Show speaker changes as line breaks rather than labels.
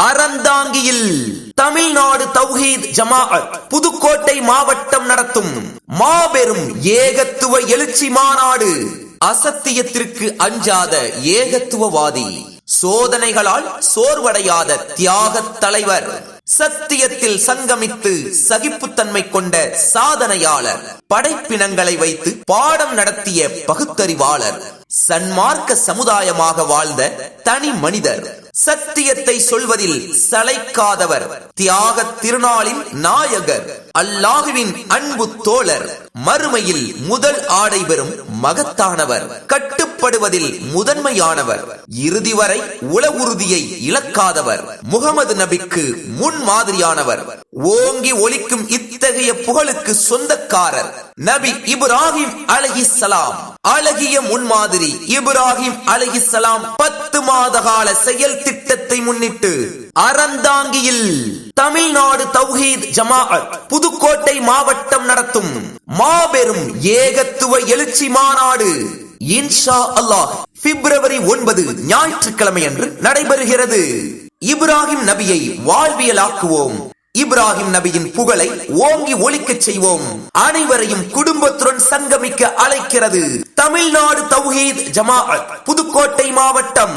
அறந்தாங்கியில் தமிழ்நாடு தௌஹீத் ஜமாஅத் புதுக்கோட்டை மாவட்டம் நடத்தும் மாபெரும் ஏகத்துவ எழுச்சி மாநாடு அசத்தியத்திற்கு அஞ்சாத ஏகத்துவவாதி. சோதனைகளால் சோர்வடையாத தியாகத் தலைவர். சத்தியத்தில் சங்கமித்து சகிப்புத்தன்மை கொண்ட சாதனையாளர். படைப்பினங்களை வைத்து பாடம் நடத்திய பகுத்தறிவாளர். சன்மார்க்க சமுதாயமாக வாழ்ந்த தனி மனிதர். சத்தியத்தை சொல்வதில் சளைக்காதவர். தியாக திருநாளின் நாயகர். அல்லாஹுவின் அன்பு தோழர். மறுமையில் முதல் ஆடை பெறும் மகத்தானவர். கட்டுப்படுவதில் முதன்மையானவர். இறுதி வரை உளவுறுதியை இழக்காதவர். முகமது நபிக்கு முன் மாதிரியானவர். ஓங்கி ஒலிக்கும் இத்தகைய புகழுக்கு சொந்தக்காரர். நபி இப்ராஹிம் அலஹிசலாம் அழகிய முன்மாதிரி இப்ராஹிம் அலஹிசலாம் பத்து மாத கால செயல் திட்டத்தை முன்னிட்டு அறந்தாங்கியில் தமிழ்நாடு தௌஹீத் ஜமாஅத் புதுக்கோட்டை மாவட்டம் நடத்தும் மாபெரும் ஏகத்துவ எழுச்சி மாநாடு இன்ஷா அல்லாஹ் பிப்ரவரி ஒன்பது ஞாயிற்றுக்கிழமை அன்று நடைபெறுகிறது. இப்ராஹிம் நபியை வாழ்வியலாக்குவோம். இப்ராஹிம் நபியின் புகழை ஓங்கி ஒலிக்கச் செய்வோம். அனைவரையும் குடும்பத்துடன் சங்கமிக்க அழைக்கிறது தமிழ்நாடு தௌஹீத் ஜமாஅத் புதுக்கோட்டை மாவட்டம்.